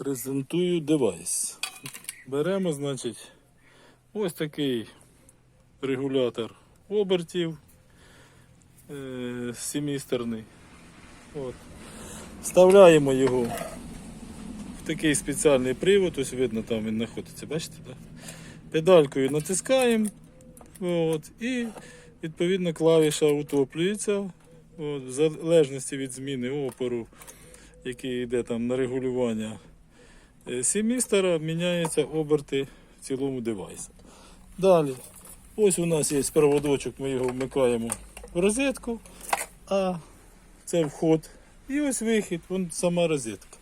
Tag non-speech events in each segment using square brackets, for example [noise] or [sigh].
Презентую девайс. Беремо, значить, ось такий регулятор обертів е, семістерний. От. Вставляємо його в такий спеціальний привод, ось видно, там він знаходиться, бачите? Да? Педалькою натискаємо от, і відповідно клавіша утоплюється. От, в залежності від зміни опору, який йде там на регулювання семістера, міняються оберти в цілому девайсу. Далі, ось у нас є проводочок, ми його вмикаємо в розетку, а це вход. І ось вихід, вон сама розетка.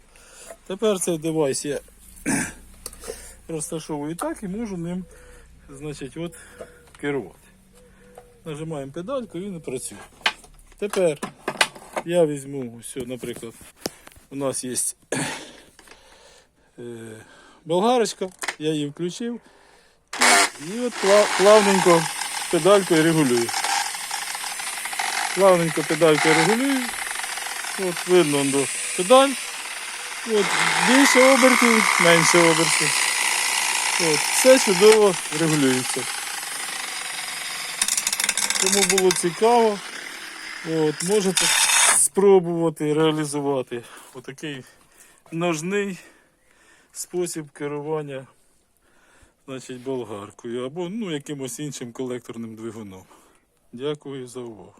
Тепер цей девайс я [clears throat] розташовую так і можу ним значить, от, керувати. Нажимаємо педальку і він працює. Тепер я візьму, ось, наприклад, у нас є е, болгарочка, я її включив. І от плавненько педалькою регулюю. Плавненько педалькою регулюю. От видно до педаль. От, більше обертів, менше обертів. От, все чудово регулюється. Кому було цікаво, от, можете спробувати реалізувати отакий ножний спосіб керування значить, болгаркою або ну, якимось іншим колекторним двигуном. Дякую за увагу.